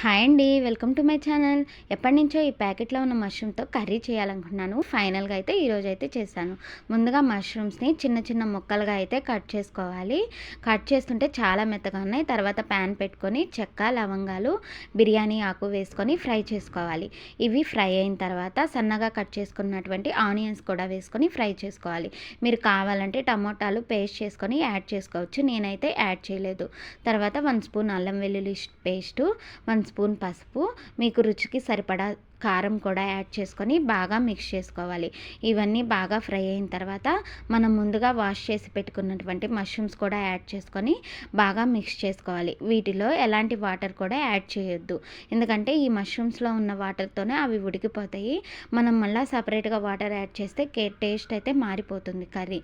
Hi అండి welcome to my channel. ఎప్పటి నుంచో ఈ ప్యాకెట్లో ఉన్న మష్రూమ్తో కర్రీ చేయాలనుకున్నాను ఫైనల్గా అయితే ఈరోజు అయితే చేశాను. ముందుగా మష్రూమ్స్ని చిన్న చిన్న ముక్కలుగా అయితే కట్ చేసుకోవాలి. కట్ చేస్తుంటే చాలా మెత్తగా ఉన్నాయి. తర్వాత ప్యాన్ పెట్టుకొని చెక్క లవంగాలు బిర్యానీ ఆకు వేసుకొని ఫ్రై చేసుకోవాలి. ఇవి ఫ్రై అయిన తర్వాత సన్నగా కట్ చేసుకున్నటువంటి ఆనియన్స్ కూడా వేసుకొని ఫ్రై చేసుకోవాలి. మీరు కావాలంటే టమోటాలు పేస్ట్ చేసుకొని యాడ్ చేసుకోవచ్చు. నేనైతే యాడ్ చేయలేదు. తర్వాత వన్ స్పూన్ అల్లం వెల్లుల్లి పేస్టు వన్ స్పూన్ పసుపు మీకు రుచికి సరిపడా కారం కూడా యాడ్ చేసుకొని బాగా మిక్స్ చేసుకోవాలి. ఇవన్నీ బాగా ఫ్రై అయిన తర్వాత మనం ముందుగా వాష్ చేసి పెట్టుకున్నటువంటి మష్రూమ్స్ కూడా యాడ్ చేసుకొని బాగా మిక్స్ చేసుకోవాలి. వీటిలో ఎలాంటి వాటర్ కూడా యాడ్ చేయొద్దు. ఎందుకంటే ఈ మష్రూమ్స్లో ఉన్న వాటర్తోనే అవి ఉడికిపోతాయి. మనం మళ్ళీ సపరేట్గా వాటర్ యాడ్ చేస్తే కే టేస్ట్ అయితే మారిపోతుంది కర్రీ.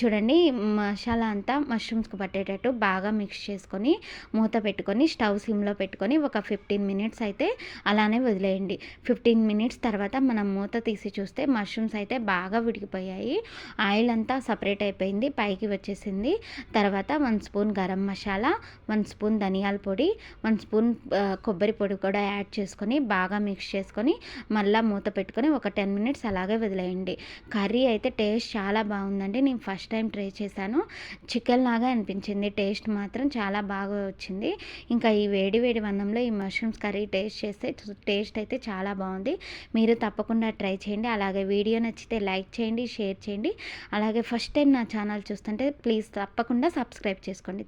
చూడండి మసాలా అంతా మష్రూమ్స్కి పట్టేటట్టు బాగా మిక్స్ చేసుకొని మూత పెట్టుకొని స్టవ్ సిమ్లో పెట్టుకొని ఒక ఫిఫ్టీన్ మినిట్స్ అయితే అలానే వదిలేయండి. ఫిఫ్టీన్ మినిట్స్ తర్వాత మనం మూత తీసి చూస్తే మష్రూమ్స్ అయితే బాగా ఉడికిపోయాయి ఆయిల్ అంతా సపరేట్ అయిపోయింది పైకి వచ్చేసింది. తర్వాత one spoon garam masala one spoon ధనియాల పొడి వన్ స్పూన్ కొబ్బరి పొడి కూడా యాడ్ చేసుకొని బాగా మిక్స్ చేసుకొని మళ్ళీ మూత పెట్టుకొని ఒక టెన్ మినిట్స్ అలాగే వదిలేయండి. కర్రీ అయితే టేస్ట్ చాలా బాగుందండి. నేను ఫస్ట్ టైం ట్రై చేశాను. చికెన్ లాగా అనిపించింది. టేస్ట్ మాత్రం చాలా బాగా వచ్చింది. ఇంకా ఈ వేడి వేడి వన్నంలో ఈ మష్రూమ్స్ కర్రీ టేస్ట్ చేస్తే టేస్ట్ అయితే చాలా బాగుంది బాగుంది. మీరు తప్పకుండా ట్రై చేయండి. అలాగే వీడియో నచ్చితే లైక్ చేయండి షేర్ చేయండి. అలాగే ఫస్ట్ టైం నా ఛానల్ చూస్తుంటే ప్లీజ్ తప్పకుండా సబ్స్క్రైబ్ చేసుకోండి.